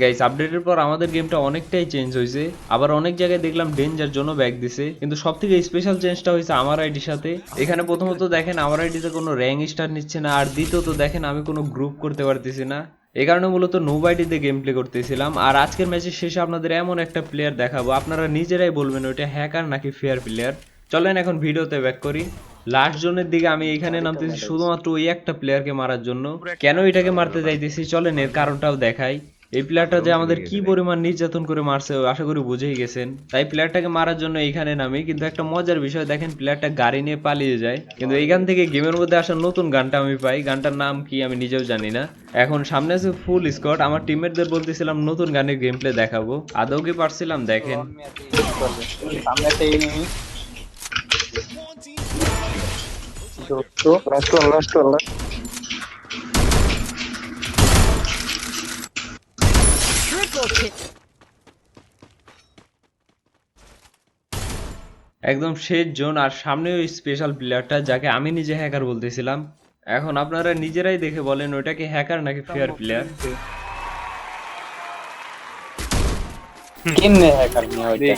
Guys আপডেটের পর আমাদের গেমটা অনেকটাই চেঞ্জ হয়েছে। আবার অনেক জায়গায় দেখলাম ডেঞ্জার জন্য ব্যাক দিছে। কিন্তু সব থেকে স্পেশাল চেঞ্জটা হয়েছে আমার আইডির সাথে। এখানে প্রথমত দেখেন, আমার আইডিতে কোনো র্যাঙ্ক স্টার নিচ্ছে না। আর দ্বিতীয়ত দেখেন, আমি কোনো গ্রুপ করতে পারতেছি না। এই কারণে মূলত নোবাইটিতে গেম প্লে করতেছিলাম। আর আজকের ম্যাচের শেষে আপনাদের এমন একটা প্লেয়ার দেখাবো। আপনারা নিজেরাই বলবেন, ওইটা হ্যাকার নাকি ফেয়ার প্লেয়ার চলেন এখন ভিডিওতে ব্যাক করি। লাস্ট জোনের দিকে আমি এখানে নামতেছি শুধুমাত্র ওই একটা প্লেয়ারকে মারার জন্য। কেন এটাকে মারতে যাইতেছি চলেন এর কারণটাও দেখাই। এই প্লেয়ারটা যে আমাদের কি পরিমাণ নির্যাতন করে মারছে আশা করি বুঝেই গেছেন। তাই প্লেয়ারটাকে মারার জন্য এইখানে নামি কিন্তু একটা মজার বিষয় দেখেন প্লেয়ারটা গাড়ি নিয়ে পালিয়ে যায়। কিন্তু এইখান থেকে গেমের মধ্যে আসা নতুন গানটা আমি পাই। গানটার নাম কি আমি নিজেও জানি না। এখন সামনে আছে ফুল স্কট আমার টিমমেটদের বলতেছিলাম নতুন গানের গেম প্লে দেখাবো। আদৌ কি পারছিলাম দেখেন। সামনে একটা এনিমি লাস্ট ওয়ান লাস্ট একদম শেষ জোন আর সামনে ওই স্পেশাল প্লেয়ারটা যাকে আমি নিজে হ্যাকার বলতেছিলাম। এখন আপনারা নিজেরাই দেখে বলেন ওইটা কি হ্যাকার নাকি ফেয়ার প্লেয়ার কেমনে হ্যাকার নিয়ে